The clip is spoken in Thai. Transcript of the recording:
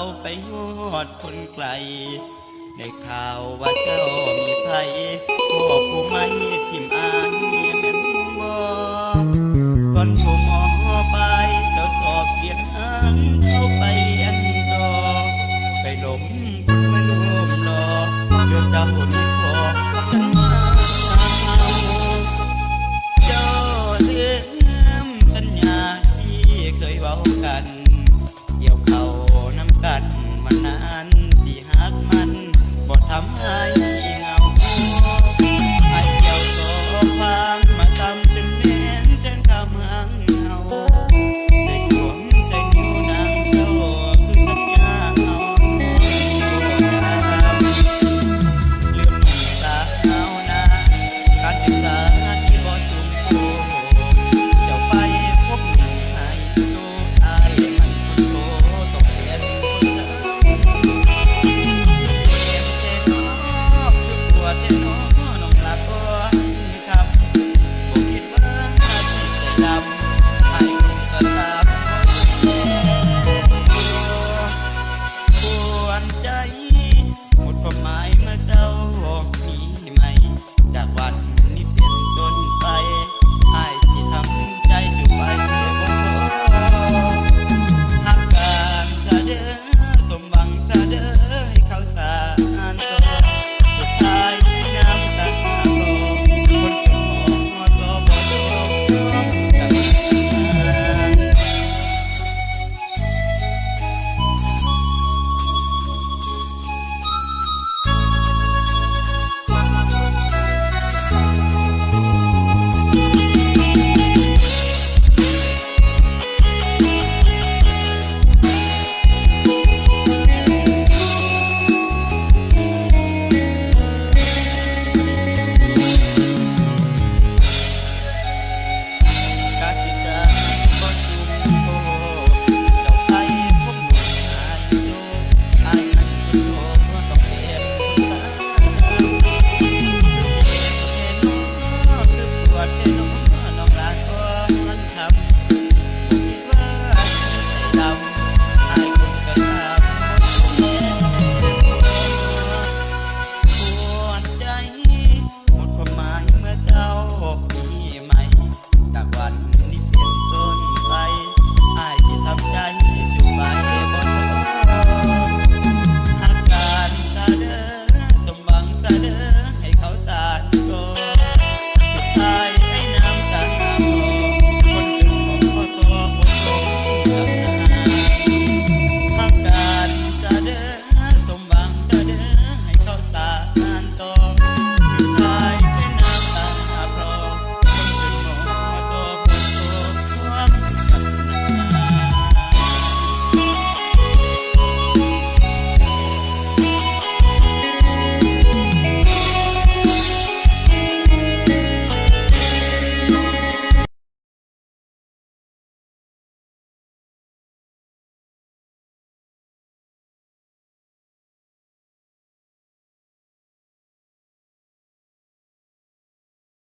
าไปหอดคนไกลได้ข่าวว่าเจ้ามีไผพ่อผู้ไม่ทิมอายแม่นบ่ก่อนผู้มอไปเจ้าสอบเกียนหันเข้าไปอันต่อไปหลงคนมาร่วมรอเลือกเจ้ ทำให้